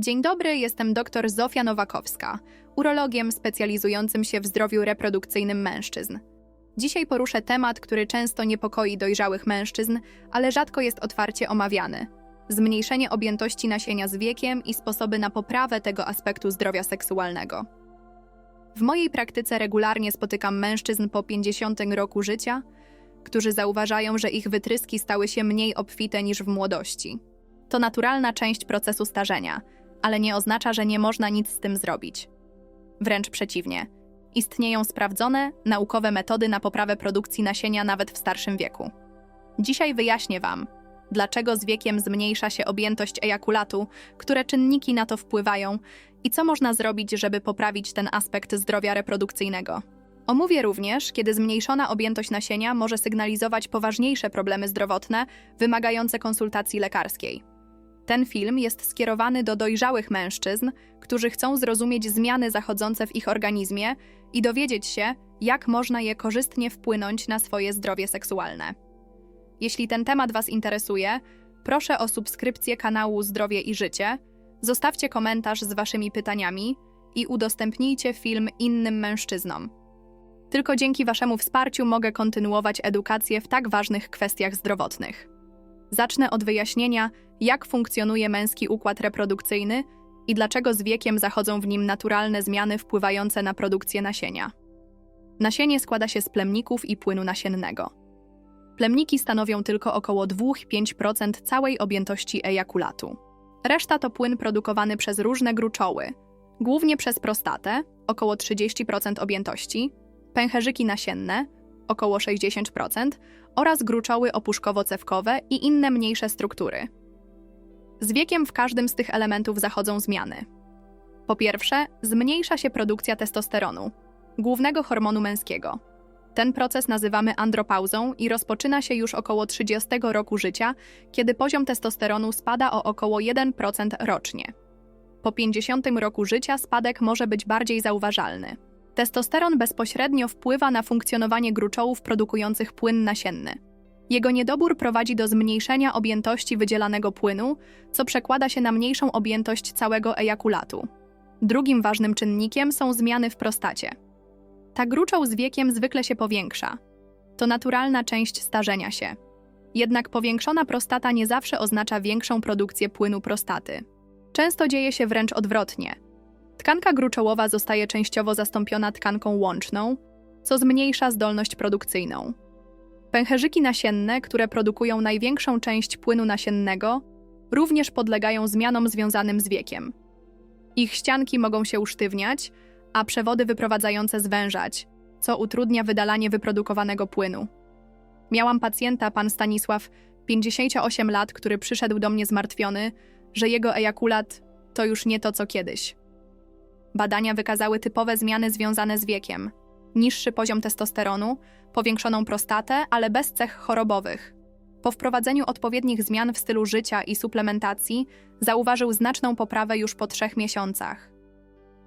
Dzień dobry, jestem dr Zofia Nowakowska, urologiem specjalizującym się w zdrowiu reprodukcyjnym mężczyzn. Dzisiaj poruszę temat, który często niepokoi dojrzałych mężczyzn, ale rzadko jest otwarcie omawiany. Zmniejszenie objętości nasienia z wiekiem i sposoby na poprawę tego aspektu zdrowia seksualnego. W mojej praktyce regularnie spotykam mężczyzn po 50 roku życia, którzy zauważają, że ich wytryski stały się mniej obfite niż w młodości. To naturalna część procesu starzenia, ale nie oznacza, że nie można nic z tym zrobić. Wręcz przeciwnie. Istnieją sprawdzone, naukowe metody na poprawę produkcji nasienia nawet w starszym wieku. Dzisiaj wyjaśnię Wam, dlaczego z wiekiem zmniejsza się objętość ejakulatu, które czynniki na to wpływają i co można zrobić, żeby poprawić ten aspekt zdrowia reprodukcyjnego. Omówię również, kiedy zmniejszona objętość nasienia może sygnalizować poważniejsze problemy zdrowotne wymagające konsultacji lekarskiej. Ten film jest skierowany do dojrzałych mężczyzn, którzy chcą zrozumieć zmiany zachodzące w ich organizmie i dowiedzieć się, jak można je korzystnie wpłynąć na swoje zdrowie seksualne. Jeśli ten temat Was interesuje, proszę o subskrypcję kanału Zdrowie i Życie, zostawcie komentarz z Waszymi pytaniami i udostępnijcie film innym mężczyznom. Tylko dzięki Waszemu wsparciu mogę kontynuować edukację w tak ważnych kwestiach zdrowotnych. Zacznę od wyjaśnienia, jak funkcjonuje męski układ reprodukcyjny i dlaczego z wiekiem zachodzą w nim naturalne zmiany wpływające na produkcję nasienia. Nasienie składa się z plemników i płynu nasiennego. Plemniki stanowią tylko około 2-5% całej objętości ejakulatu. Reszta to płyn produkowany przez różne gruczoły, głównie przez prostatę, około 30% objętości, pęcherzyki nasienne, około 60%, oraz gruczoły opuszkowo-cewkowe i inne mniejsze struktury. Z wiekiem w każdym z tych elementów zachodzą zmiany. Po pierwsze, zmniejsza się produkcja testosteronu, głównego hormonu męskiego. Ten proces nazywamy andropauzą i rozpoczyna się już około 30 roku życia, kiedy poziom testosteronu spada o około 1% rocznie. Po 50 roku życia spadek może być bardziej zauważalny. Testosteron bezpośrednio wpływa na funkcjonowanie gruczołów produkujących płyn nasienny. Jego niedobór prowadzi do zmniejszenia objętości wydzielanego płynu, co przekłada się na mniejszą objętość całego ejakulatu. Drugim ważnym czynnikiem są zmiany w prostacie. Ta gruczoł z wiekiem zwykle się powiększa. To naturalna część starzenia się. Jednak powiększona prostata nie zawsze oznacza większą produkcję płynu prostaty. Często dzieje się wręcz odwrotnie. Tkanka gruczołowa zostaje częściowo zastąpiona tkanką łączną, co zmniejsza zdolność produkcyjną. Pęcherzyki nasienne, które produkują największą część płynu nasiennego, również podlegają zmianom związanym z wiekiem. Ich ścianki mogą się usztywniać, a przewody wyprowadzające zwężać, co utrudnia wydalanie wyprodukowanego płynu. Miałam pacjenta, pan Stanisław, 58 lat, który przyszedł do mnie zmartwiony, że jego ejakulat to już nie to co kiedyś. Badania wykazały typowe zmiany związane z wiekiem: niższy poziom testosteronu, powiększoną prostatę, ale bez cech chorobowych. Po wprowadzeniu odpowiednich zmian w stylu życia i suplementacji zauważył znaczną poprawę już po trzech miesiącach.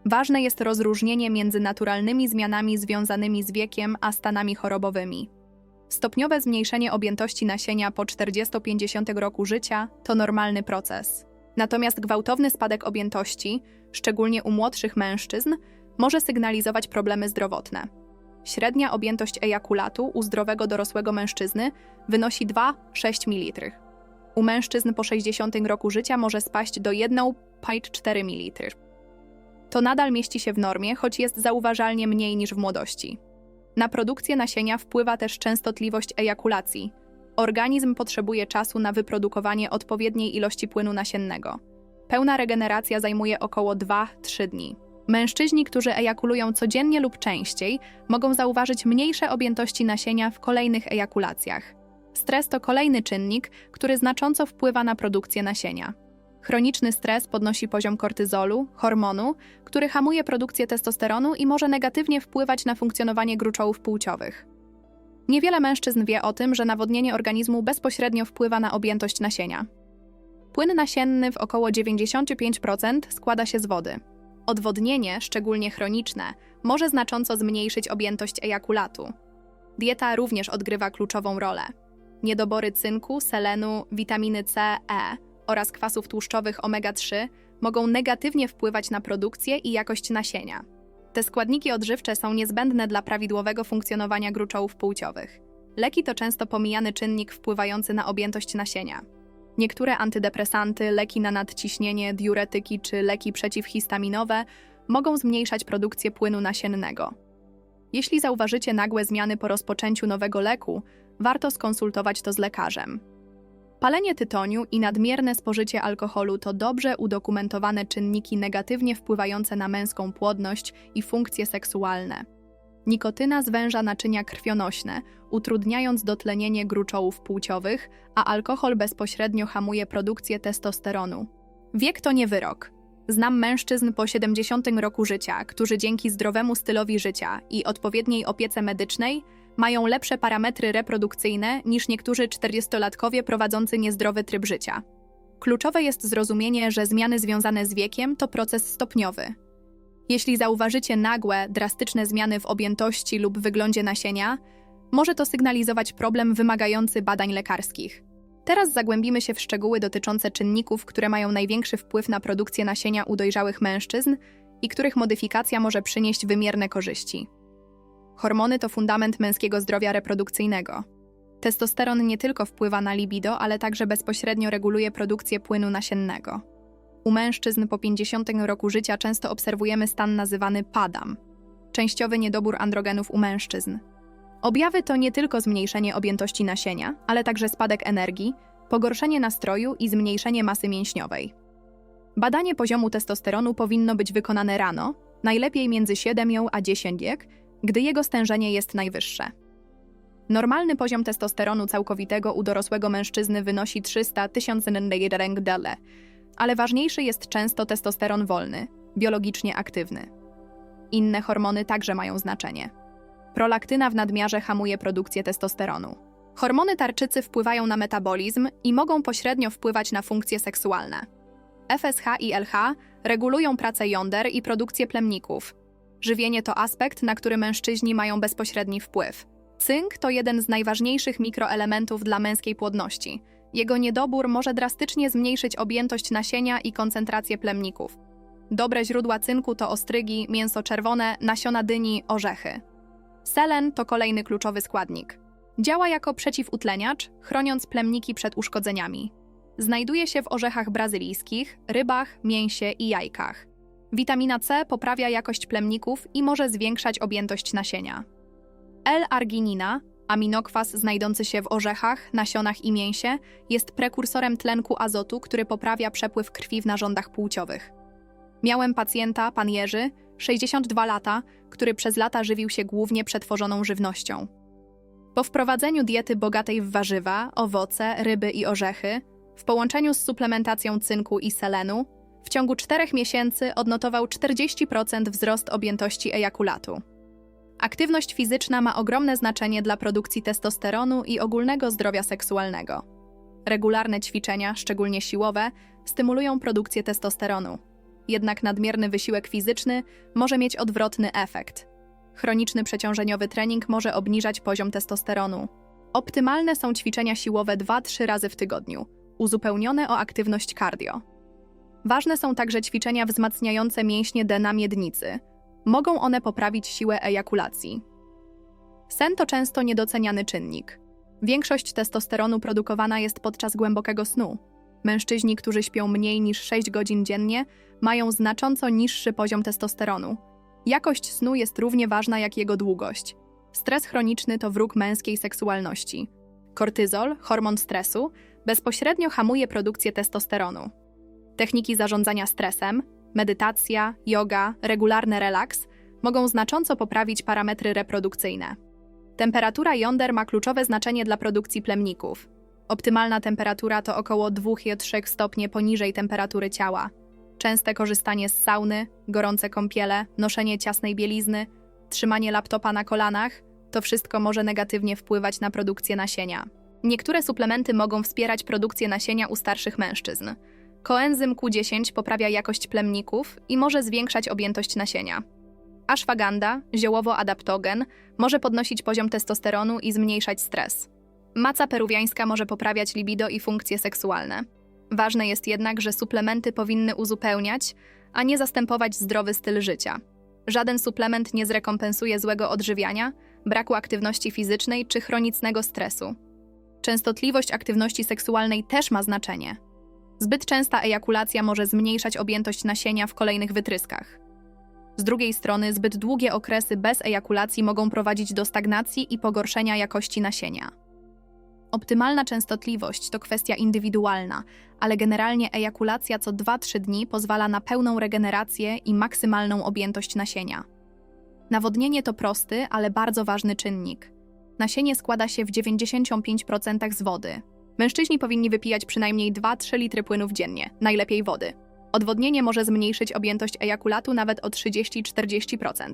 Ważne jest rozróżnienie między naturalnymi zmianami związanymi z wiekiem a stanami chorobowymi. Stopniowe zmniejszenie objętości nasienia po 40-50 roku życia to normalny proces. Natomiast gwałtowny spadek objętości, szczególnie u młodszych mężczyzn, może sygnalizować problemy zdrowotne. Średnia objętość ejakulatu u zdrowego dorosłego mężczyzny wynosi 2,6 ml. U mężczyzn po 60 roku życia może spaść do 1,4 ml. To nadal mieści się w normie, choć jest zauważalnie mniej niż w młodości. Na produkcję nasienia wpływa też częstotliwość ejakulacji. Organizm potrzebuje czasu na wyprodukowanie odpowiedniej ilości płynu nasiennego. Pełna regeneracja zajmuje około 2-3 dni. Mężczyźni, którzy ejakulują codziennie lub częściej, mogą zauważyć mniejsze objętości nasienia w kolejnych ejakulacjach. Stres to kolejny czynnik, który znacząco wpływa na produkcję nasienia. Chroniczny stres podnosi poziom kortyzolu, hormonu, który hamuje produkcję testosteronu i może negatywnie wpływać na funkcjonowanie gruczołów płciowych. Niewiele mężczyzn wie o tym, że nawodnienie organizmu bezpośrednio wpływa na objętość nasienia. Płyn nasienny w około 95% składa się z wody. Odwodnienie, szczególnie chroniczne, może znacząco zmniejszyć objętość ejakulatu. Dieta również odgrywa kluczową rolę. Niedobory cynku, selenu, witaminy C, E oraz kwasów tłuszczowych omega-3 mogą negatywnie wpływać na produkcję i jakość nasienia. Te składniki odżywcze są niezbędne dla prawidłowego funkcjonowania gruczołów płciowych. Leki to często pomijany czynnik wpływający na objętość nasienia. Niektóre antydepresanty, leki na nadciśnienie, diuretyki czy leki przeciwhistaminowe mogą zmniejszać produkcję płynu nasiennego. Jeśli zauważycie nagłe zmiany po rozpoczęciu nowego leku, warto skonsultować to z lekarzem. Palenie tytoniu i nadmierne spożycie alkoholu to dobrze udokumentowane czynniki negatywnie wpływające na męską płodność i funkcje seksualne. Nikotyna zwęża naczynia krwionośne, utrudniając dotlenienie gruczołów płciowych, a alkohol bezpośrednio hamuje produkcję testosteronu. Wiek to nie wyrok. Znam mężczyzn po 70 roku życia, którzy dzięki zdrowemu stylowi życia i odpowiedniej opiece medycznej mają lepsze parametry reprodukcyjne niż niektórzy 40-latkowie prowadzący niezdrowy tryb życia. Kluczowe jest zrozumienie, że zmiany związane z wiekiem to proces stopniowy. Jeśli zauważycie nagłe, drastyczne zmiany w objętości lub wyglądzie nasienia, może to sygnalizować problem wymagający badań lekarskich. Teraz zagłębimy się w szczegóły dotyczące czynników, które mają największy wpływ na produkcję nasienia u dojrzałych mężczyzn i których modyfikacja może przynieść wymierne korzyści. Hormony to fundament męskiego zdrowia reprodukcyjnego. Testosteron nie tylko wpływa na libido, ale także bezpośrednio reguluje produkcję płynu nasiennego. U mężczyzn po 50 roku życia często obserwujemy stan nazywany padam częściowy niedobór androgenów u mężczyzn. Objawy to nie tylko zmniejszenie objętości nasienia, ale także spadek energii, pogorszenie nastroju i zmniejszenie masy mięśniowej. Badanie poziomu testosteronu powinno być wykonane rano, najlepiej między 7 a 10 wiek, gdy jego stężenie jest najwyższe. Normalny poziom testosteronu całkowitego u dorosłego mężczyzny wynosi 300 tysięcy dele, ale ważniejszy jest często testosteron wolny, biologicznie aktywny. Inne hormony także mają znaczenie. Prolaktyna w nadmiarze hamuje produkcję testosteronu. Hormony tarczycy wpływają na metabolizm i mogą pośrednio wpływać na funkcje seksualne. FSH i LH regulują pracę jąder i produkcję plemników. Żywienie to aspekt, na który mężczyźni mają bezpośredni wpływ. Cynk to jeden z najważniejszych mikroelementów dla męskiej płodności. Jego niedobór może drastycznie zmniejszyć objętość nasienia i koncentrację plemników. Dobre źródła cynku to ostrygi, mięso czerwone, nasiona dyni, orzechy. Selen to kolejny kluczowy składnik. Działa jako przeciwutleniacz, chroniąc plemniki przed uszkodzeniami. Znajduje się w orzechach brazylijskich, rybach, mięsie i jajkach. Witamina C poprawia jakość plemników i może zwiększać objętość nasienia. L-arginina, aminokwas znajdujący się w orzechach, nasionach i mięsie, jest prekursorem tlenku azotu, który poprawia przepływ krwi w narządach płciowych. Miałem pacjenta, pan Jerzy, 62 lata, który przez lata żywił się głównie przetworzoną żywnością. Po wprowadzeniu diety bogatej w warzywa, owoce, ryby i orzechy, w połączeniu z suplementacją cynku i selenu, w ciągu 4 miesięcy odnotował 40% wzrost objętości ejakulatu. Aktywność fizyczna ma ogromne znaczenie dla produkcji testosteronu i ogólnego zdrowia seksualnego. Regularne ćwiczenia, szczególnie siłowe, stymulują produkcję testosteronu. Jednak nadmierny wysiłek fizyczny może mieć odwrotny efekt. Chroniczny przeciążeniowy trening może obniżać poziom testosteronu. Optymalne są ćwiczenia siłowe 2-3 razy w tygodniu, uzupełnione o aktywność cardio. Ważne są także ćwiczenia wzmacniające mięśnie dna miednicy. Mogą one poprawić siłę ejakulacji. Sen to często niedoceniany czynnik. Większość testosteronu produkowana jest podczas głębokiego snu. Mężczyźni, którzy śpią mniej niż 6 godzin dziennie, mają znacząco niższy poziom testosteronu. Jakość snu jest równie ważna jak jego długość. Stres chroniczny to wróg męskiej seksualności. Kortyzol, hormon stresu, bezpośrednio hamuje produkcję testosteronu. Techniki zarządzania stresem, medytacja, yoga, regularny relaks mogą znacząco poprawić parametry reprodukcyjne. Temperatura jąder ma kluczowe znaczenie dla produkcji plemników. Optymalna temperatura to około 2-3 stopnie poniżej temperatury ciała. Częste korzystanie z sauny, gorące kąpiele, noszenie ciasnej bielizny, trzymanie laptopa na kolanach to wszystko może negatywnie wpływać na produkcję nasienia. Niektóre suplementy mogą wspierać produkcję nasienia u starszych mężczyzn. Koenzym Q10 poprawia jakość plemników i może zwiększać objętość nasienia. Ashwagandha, ziołowo-adaptogen, może podnosić poziom testosteronu i zmniejszać stres. Maca peruwiańska może poprawiać libido i funkcje seksualne. Ważne jest jednak, że suplementy powinny uzupełniać, a nie zastępować zdrowy styl życia. Żaden suplement nie zrekompensuje złego odżywiania, braku aktywności fizycznej czy chronicznego stresu. Częstotliwość aktywności seksualnej też ma znaczenie. Zbyt częsta ejakulacja może zmniejszać objętość nasienia w kolejnych wytryskach. Z drugiej strony, zbyt długie okresy bez ejakulacji mogą prowadzić do stagnacji i pogorszenia jakości nasienia. Optymalna częstotliwość to kwestia indywidualna, ale generalnie ejakulacja co 2-3 dni pozwala na pełną regenerację i maksymalną objętość nasienia. Nawodnienie to prosty, ale bardzo ważny czynnik. Nasienie składa się w 95% z wody. Mężczyźni powinni wypijać przynajmniej 2-3 litry płynów dziennie, najlepiej wody. Odwodnienie może zmniejszyć objętość ejakulatu nawet o 30-40%.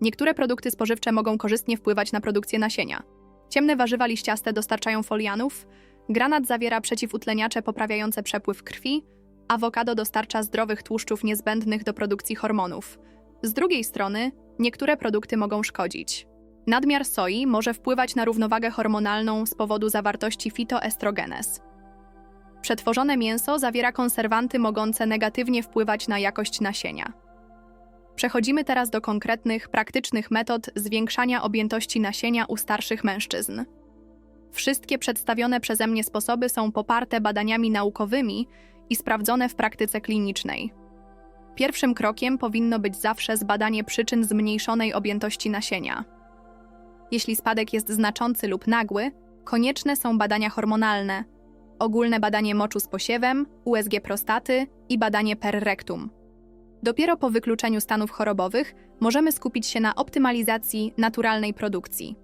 Niektóre produkty spożywcze mogą korzystnie wpływać na produkcję nasienia. Ciemne warzywa liściaste dostarczają folianów, granat zawiera przeciwutleniacze poprawiające przepływ krwi, awokado dostarcza zdrowych tłuszczów niezbędnych do produkcji hormonów. Z drugiej strony, niektóre produkty mogą szkodzić. Nadmiar soi może wpływać na równowagę hormonalną z powodu zawartości fitoestrogenes. Przetworzone mięso zawiera konserwanty mogące negatywnie wpływać na jakość nasienia. Przechodzimy teraz do konkretnych, praktycznych metod zwiększania objętości nasienia u starszych mężczyzn. Wszystkie przedstawione przeze mnie sposoby są poparte badaniami naukowymi i sprawdzone w praktyce klinicznej. Pierwszym krokiem powinno być zawsze zbadanie przyczyn zmniejszonej objętości nasienia. Jeśli spadek jest znaczący lub nagły, konieczne są badania hormonalne, ogólne badanie moczu z posiewem, USG prostaty i badanie per rectum. Dopiero po wykluczeniu stanów chorobowych możemy skupić się na optymalizacji naturalnej produkcji.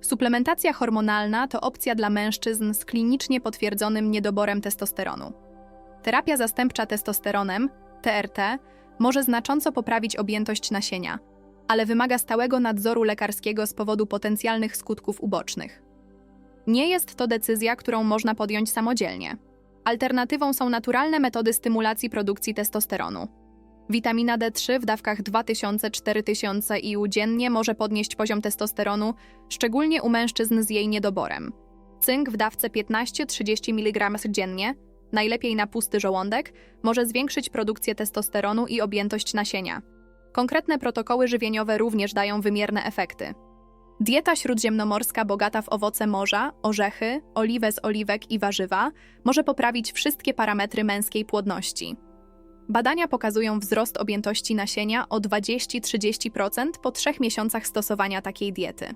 Suplementacja hormonalna to opcja dla mężczyzn z klinicznie potwierdzonym niedoborem testosteronu. Terapia zastępcza testosteronem, TRT, może znacząco poprawić objętość nasienia, ale wymaga stałego nadzoru lekarskiego z powodu potencjalnych skutków ubocznych. Nie jest to decyzja, którą można podjąć samodzielnie. Alternatywą są naturalne metody stymulacji produkcji testosteronu. Witamina D3 w dawkach 2000-4000 IU dziennie może podnieść poziom testosteronu, szczególnie u mężczyzn z jej niedoborem. Cynk w dawce 15-30 mg dziennie, najlepiej na pusty żołądek, może zwiększyć produkcję testosteronu i objętość nasienia. Konkretne protokoły żywieniowe również dają wymierne efekty. Dieta śródziemnomorska bogata w owoce morza, orzechy, oliwę z oliwek i warzywa może poprawić wszystkie parametry męskiej płodności. Badania pokazują wzrost objętości nasienia o 20-30% po 3 miesiącach stosowania takiej diety.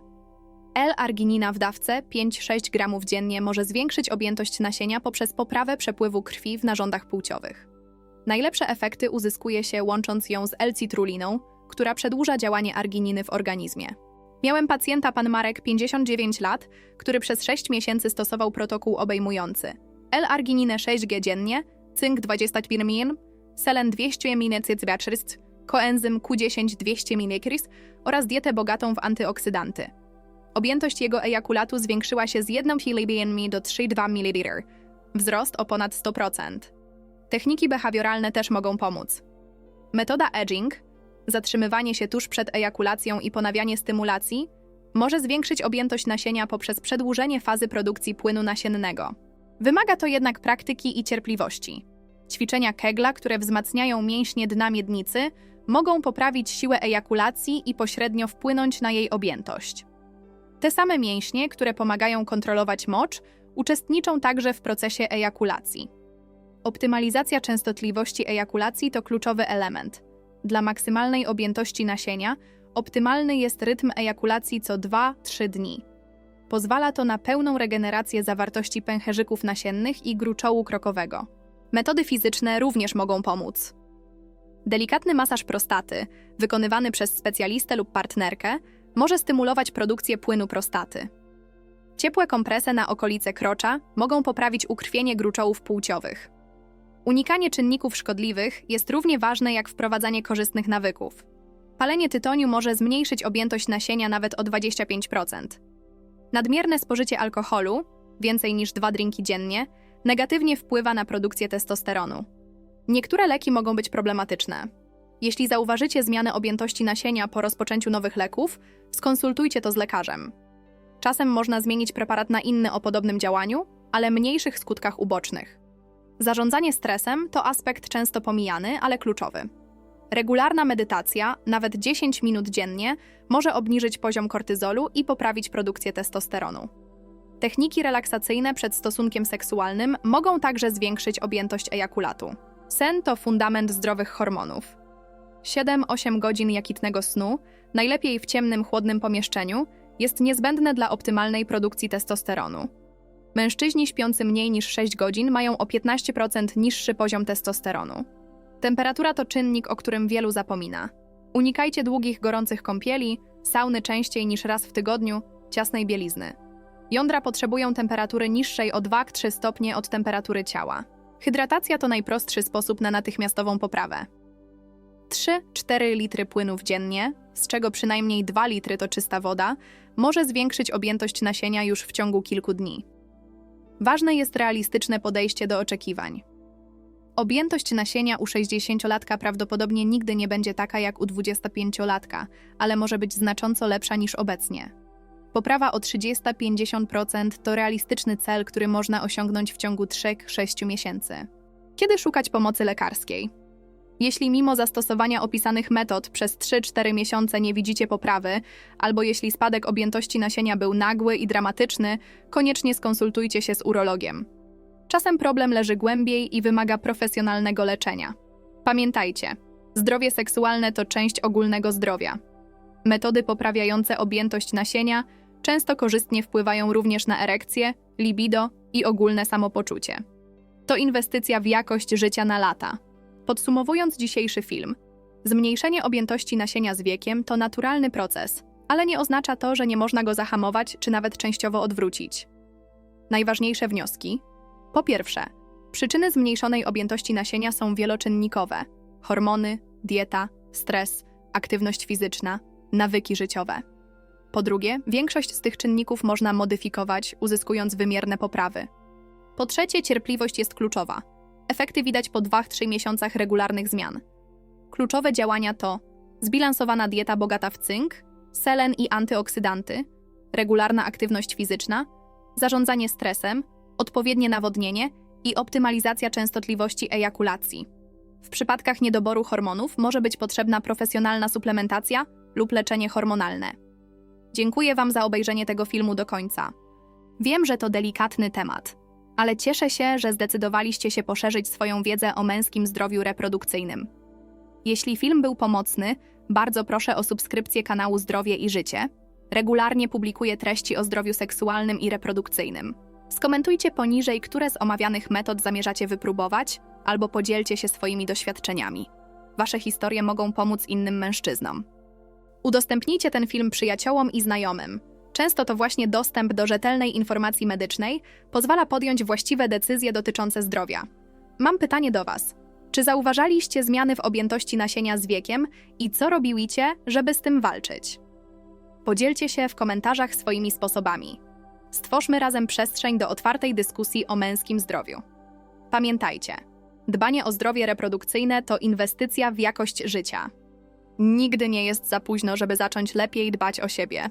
L-arginina w dawce 5-6 gramów dziennie może zwiększyć objętość nasienia poprzez poprawę przepływu krwi w narządach płciowych. Najlepsze efekty uzyskuje się łącząc ją z L-citruliną, która przedłuża działanie argininy w organizmie. Miałem pacjenta pan Marek, 59 lat, który przez 6 miesięcy stosował protokół obejmujący L-argininę 6G dziennie, cynk 25 mg, selen 200 mg cytwiatrzyst, koenzym Q10 200 mg oraz dietę bogatą w antyoksydanty. Objętość jego ejakulatu zwiększyła się z 1 kBnm do 3,2 ml, wzrost o ponad 100%. Techniki behawioralne też mogą pomóc. Metoda edging, zatrzymywanie się tuż przed ejakulacją i ponawianie stymulacji, może zwiększyć objętość nasienia poprzez przedłużenie fazy produkcji płynu nasiennego. Wymaga to jednak praktyki i cierpliwości. Ćwiczenia Kegla, które wzmacniają mięśnie dna miednicy, mogą poprawić siłę ejakulacji i pośrednio wpłynąć na jej objętość. Te same mięśnie, które pomagają kontrolować mocz, uczestniczą także w procesie ejakulacji. Optymalizacja częstotliwości ejakulacji to kluczowy element. Dla maksymalnej objętości nasienia optymalny jest rytm ejakulacji co 2-3 dni. Pozwala to na pełną regenerację zawartości pęcherzyków nasiennych i gruczołu krokowego. Metody fizyczne również mogą pomóc. Delikatny masaż prostaty, wykonywany przez specjalistę lub partnerkę, może stymulować produkcję płynu prostaty. Ciepłe kompresy na okolice krocza mogą poprawić ukrwienie gruczołów płciowych. Unikanie czynników szkodliwych jest równie ważne jak wprowadzanie korzystnych nawyków. Palenie tytoniu może zmniejszyć objętość nasienia nawet o 25%. Nadmierne spożycie alkoholu, więcej niż dwa drinki dziennie, negatywnie wpływa na produkcję testosteronu. Niektóre leki mogą być problematyczne. Jeśli zauważycie zmianę objętości nasienia po rozpoczęciu nowych leków, skonsultujcie to z lekarzem. Czasem można zmienić preparat na inny o podobnym działaniu, ale mniejszych skutkach ubocznych. Zarządzanie stresem to aspekt często pomijany, ale kluczowy. Regularna medytacja, nawet 10 minut dziennie, może obniżyć poziom kortyzolu i poprawić produkcję testosteronu. Techniki relaksacyjne przed stosunkiem seksualnym mogą także zwiększyć objętość ejakulatu. Sen to fundament zdrowych hormonów. 7-8 godzin jakitnego snu, najlepiej w ciemnym, chłodnym pomieszczeniu, jest niezbędne dla optymalnej produkcji testosteronu. Mężczyźni śpiący mniej niż 6 godzin mają o 15% niższy poziom testosteronu. Temperatura to czynnik, o którym wielu zapomina. Unikajcie długich, gorących kąpieli, sauny częściej niż raz w tygodniu, ciasnej bielizny. Jądra potrzebują temperatury niższej o 2-3 stopnie od temperatury ciała. Hydratacja to najprostszy sposób na natychmiastową poprawę. 3-4 litry płynów dziennie, z czego przynajmniej 2 litry to czysta woda, może zwiększyć objętość nasienia już w ciągu kilku dni. Ważne jest realistyczne podejście do oczekiwań. Objętość nasienia u 60-latka prawdopodobnie nigdy nie będzie taka jak u 25-latka, ale może być znacząco lepsza niż obecnie. Poprawa o 30-50% to realistyczny cel, który można osiągnąć w ciągu 3-6 miesięcy. Kiedy szukać pomocy lekarskiej? Jeśli mimo zastosowania opisanych metod przez 3-4 miesiące nie widzicie poprawy, albo jeśli spadek objętości nasienia był nagły i dramatyczny, koniecznie skonsultujcie się z urologiem. Czasem problem leży głębiej i wymaga profesjonalnego leczenia. Pamiętajcie, zdrowie seksualne to część ogólnego zdrowia. Metody poprawiające objętość nasienia często korzystnie wpływają również na erekcję, libido i ogólne samopoczucie. To inwestycja w jakość życia na lata. Podsumowując dzisiejszy film, zmniejszenie objętości nasienia z wiekiem to naturalny proces, ale nie oznacza to, że nie można go zahamować czy nawet częściowo odwrócić. Najważniejsze wnioski. Po pierwsze, przyczyny zmniejszonej objętości nasienia są wieloczynnikowe: hormony, dieta, stres, aktywność fizyczna, nawyki życiowe. Po drugie, większość z tych czynników można modyfikować, uzyskując wymierne poprawy. Po trzecie, cierpliwość jest kluczowa. Efekty widać po 2-3 miesiącach regularnych zmian. Kluczowe działania to zbilansowana dieta bogata w cynk, selen i antyoksydanty, regularna aktywność fizyczna, zarządzanie stresem, odpowiednie nawodnienie i optymalizacja częstotliwości ejakulacji. W przypadkach niedoboru hormonów może być potrzebna profesjonalna suplementacja lub leczenie hormonalne. Dziękuję Wam za obejrzenie tego filmu do końca. Wiem, że to delikatny temat, ale cieszę się, że zdecydowaliście się poszerzyć swoją wiedzę o męskim zdrowiu reprodukcyjnym. Jeśli film był pomocny, bardzo proszę o subskrypcję kanału Zdrowie i Życie. Regularnie publikuję treści o zdrowiu seksualnym i reprodukcyjnym. Skomentujcie poniżej, które z omawianych metod zamierzacie wypróbować, albo podzielcie się swoimi doświadczeniami. Wasze historie mogą pomóc innym mężczyznom. Udostępnijcie ten film przyjaciołom i znajomym. Często to właśnie dostęp do rzetelnej informacji medycznej pozwala podjąć właściwe decyzje dotyczące zdrowia. Mam pytanie do Was. Czy zauważaliście zmiany w objętości nasienia z wiekiem i co robicie, żeby z tym walczyć? Podzielcie się w komentarzach swoimi sposobami. Stwórzmy razem przestrzeń do otwartej dyskusji o męskim zdrowiu. Pamiętajcie, dbanie o zdrowie reprodukcyjne to inwestycja w jakość życia. Nigdy nie jest za późno, żeby zacząć lepiej dbać o siebie.